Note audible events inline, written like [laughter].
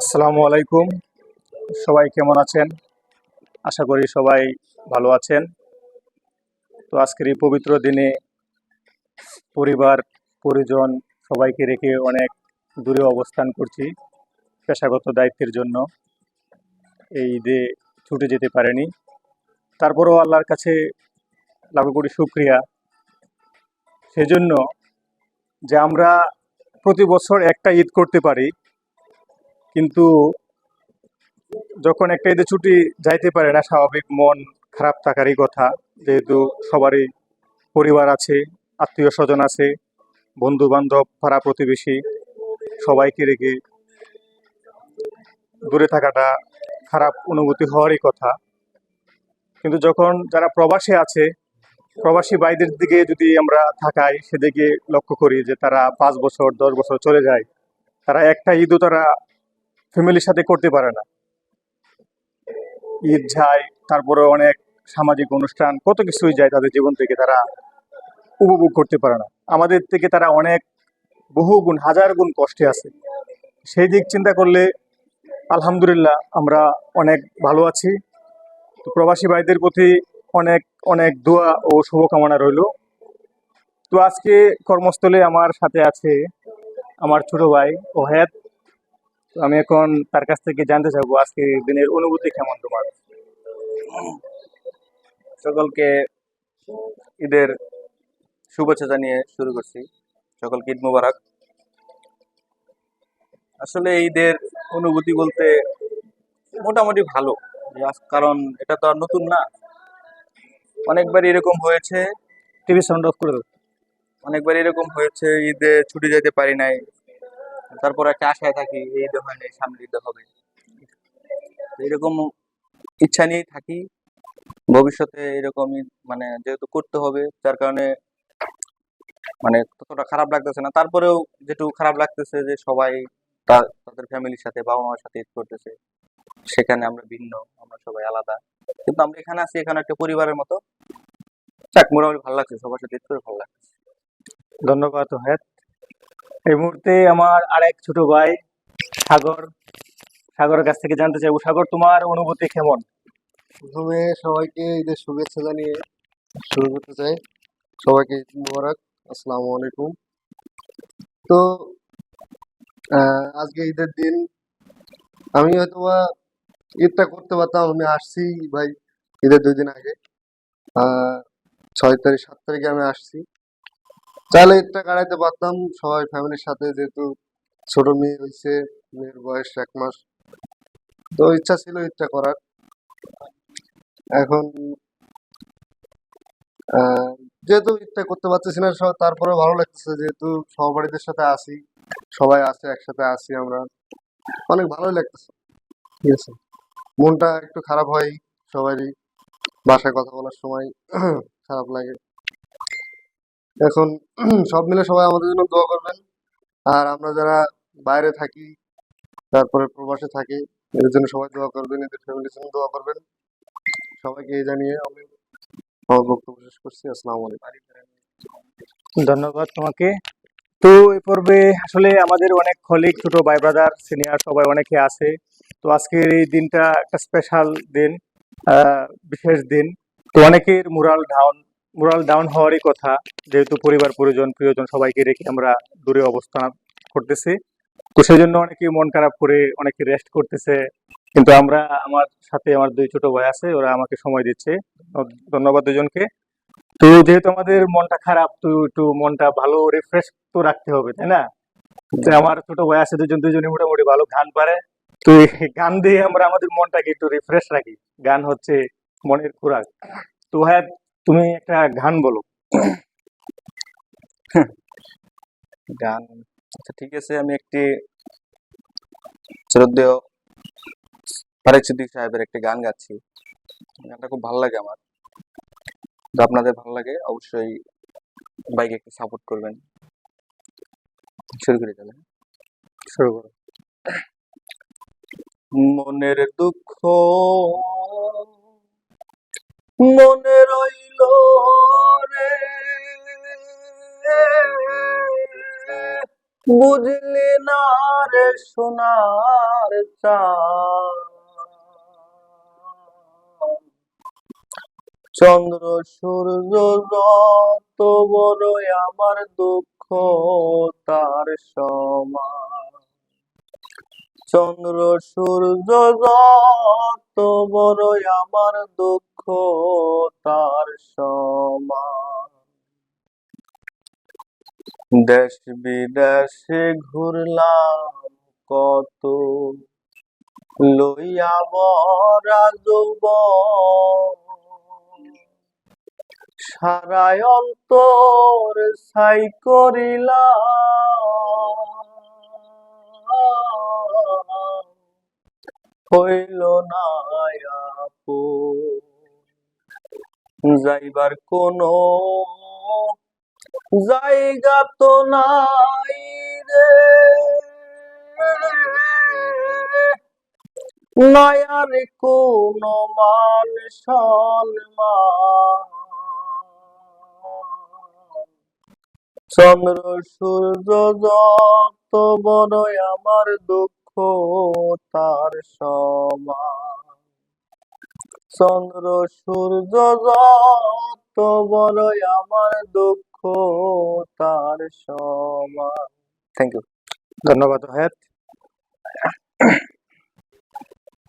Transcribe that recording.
আসসালামু আলাইকুম। সবাই কেমন আছেন? আশা করি সবাই ভালো আছেন। তো আজকের এই পবিত্র দিনে পরিবার, পরিজন সবাইকে রেখে অনেক দূরে অবস্থান করছি পেশাগত দায়িত্বের জন্য। এই ঈদে ছুটে যেতে পারেনি। তারপরেও আল্লাহর কাছে লাভ করি শুক্রিয়া। সেজন্য যে আমরা প্রতি বছর একটা ঈদ করতে পারি কিন্তু যখন একটা ঈদের ছুটি যাইতে পারে না, স্বাভাবিক মন খারাপ থাকারই কথা। যেহেতু সবারই পরিবার আছে আত্মীয় স্বজন আছে বন্ধু বান্ধব পাড়া প্রতিবেশী, সবাইকে রেখে দূরে থাকাটা খারাপ অনুভূতি হওয়ারই কথা। কিন্তু যখন যারা প্রবাসে আছে, প্রবাসী ভাইদের দিকে যদি আমরা থাকাই সেদিকে লক্ষ্য করি যে তারা পাঁচ বছর, দশ বছর চলে যায়, তারা একটা ঈদও তারা ফ্যামিলির সাথে করতে পারে না। ঈদ যায় তারপরে অনেক সামাজিক অনুষ্ঠান, কত কিছুই যায় তাদের জীবন থেকে তারা উপভোগ করতে পারে না। আমাদের থেকে তারা অনেক বহু গুণ, হাজার গুণ কষ্টে আছে। সেই দিক চিন্তা করলে আলহামদুলিল্লাহ আমরা অনেক ভালো আছি। তো প্রবাসী ভাইদের প্রতি অনেক অনেক দোয়া ও শুভকামনা রইল। তো আজকে কর্মস্থলে আমার সাথে আছে আমার ছোট ভাই ওহেদ। তো আমি এখন তার কাছ থেকে জানতে চাইব আজকে দিনের অনুভূতি কেমন তোমার? সকলকে ঈদের শুভেচ্ছা জানিয়ে শুরু করছি। সকলকে ঈদ মুবারক। আসলে ঈদের অনুভূতি বলতে মোটামুটি ভালো কারণ এটা তো আর নতুন না। অনেকবার এরকম হয়েছে, টিভি সাউন্ড অফ করে অনেকবার এরকম হয়েছে, ঈদে ছুটি যেতে পারি নাই। তারপর একটা আশায় থাকি, এই হয় সামনে ঈদে হবে। এরকম ইচ্ছা নিয়েই থাকি। ভবিষ্যতে এরকমই মানে যেহেতু করতে হবে, যার কারণে মানে ততটা খারাপ লাগতেছে না। তারপরেও যেটুকু খারাপ লাগতেছে যে সবাই তাদের ফ্যামিলির সাথে বাবা মার সাথে ঈদ করতেছে, সেখানে আমরা ভিন্ন, আমরা সবাই আলাদা। কিন্তু আমরা এখানে আছি, এখানে একটা পরিবারের মতো। যাক, মোটামুটি ভালো লাগছে, সবার সাথে ঈদ করে ভালো লাগছে। ধন্যবাদ ওহেদ এই মুহূর্তে আমার আরেক ছোট ভাই, সাগর। সাগরের কাছ থেকে জানতে চাইব, সাগর, তোমার অনুভূতি কেমন? প্রথমে সবাইকে ঈদের শুভেচ্ছা জানিয়ে শুরু করতে চাই। সবাইকে ঈদ মোবারক, আসসালামু আলাইকুম। তো আজকে ঈদের দিন, আমি হয়তো বা ঈদটা করতে পারতাম, আমি আসছি ভাই ঈদের দুই দিন আগে। ছয় তারিখ, সাত তারিখে আমি আসছি। তাহলে ঈদটা কাটাইতে পারতাম। সবাই ফ্যামিলির সাথে যেহেতু ছোট মেয়ে হয়েছে মেয়ের বয়স এক মাস। তো ইচ্ছা ছিল ঈদটা করার। এখন যেহেতু ঈদটা করতে পারতেছি না তারপরে ভালো লাগতেছে যেহেতু সহপাঠীদের সাথে আসি সবাই আসে একসাথে আসি আমরা। অনেক ভালোই লাগতেছে। ঠিক আছে মনটা একটু খারাপ হয় সবারই বাসায় কথা বলার সময়। [clears throat] খারাপ লাগে। এখন [clears throat] সব মিলে সবাই আমাদের জন্য দোয়া করবেন। আর আমরা যারা বাইরে থাকি, তারপরে প্রবাসে থাকি, এদের জন্য সবাই দোয়া করবেন, এদের ফ্যামিলির জন্য দোয়া করবেন। সবাইকে এই জানিয়ে আমি আমার বক্তব্য শেষ করছি। আসসালামু আলাইকুম। ধন্যবাদ তোমাকে। তো এই পর্বে আসলে আমাদের অনেক কলিগ ছোট ভাই ব্রাদার সিনিয়র সবাই অনেকে আছে। তো আজকের এই দিনটা একটা স্পেশাল দিন বিশেষ দিন। তো অনেকের মুরাল ডাউন মুরাল ডাউন হওয়ারই কথা, যেহেতু পরিবার, পরিজন, প্রিয়জন সবাইকে রেখে আমরা দূরে অবস্থান করতেছি। তো সেই জন্য অনেকে মন খারাপ করে, অনেকে রেস্ট করতেছে। কিন্তু আমরা, আমার সাথে আমার দুই ছোট ভাই আছে, ওরা আমাকে সময় দিচ্ছে। ধন্যবাদ দুজনকে। তো যেহেতু আমাদের মনটা খারাপ, তো একটু মনটা ভালো রিফ্রেশ তো রাখতে হবে, তাই না? আমার ছোট ভাই আছে, দুজন দুজনে মোটামুটি ভালো গান পারে। তো গান দিয়ে আমরা আমাদের মনটাকে একটু রিফ্রেশ রাখি। গান হচ্ছে মনের খোরাক। তো হ্যাঁ তুমি একটা গান বলো। গান আচ্ছা ঠিক আছে, আমি একটি শ্রদ্ধেয় ফারেক সিদ্দিক সাহেবের একটি গান গাচ্ছি। গানটা খুব ভালো লাগে আমার। আপনাদের ভালো লাগে, অবশ্যই বাইকে একটু সাপোর্ট করবেন। শুরু করে তাহলে। শুরু করো। মনের দুঃখ মনে রইল রে। বুঝলি না রে সোনার চন্দ্র, সূর্য যত বড় আমার দুঃখ, তার সমান। চন্দ্র, সূর্য যত বড় আমার দুঃখ তার সমান। দেশ বিদেশে ঘুরলাম কত। লইয়া বরা যৌবন সারায় অন্তর ছাই করিলাম। হইল না যাইবার কোনো জায়গা তো নাই রে। নয়ার কোন মান সম্মান চন্দ্র, সূর্য যত বড় আমার দুঃখ, তার সমান। চন্দ্র সূর্য যত বড় আমার দুঃখ তার সমান। থ্যাংক ইউ ধন্যবাদ হায়াত।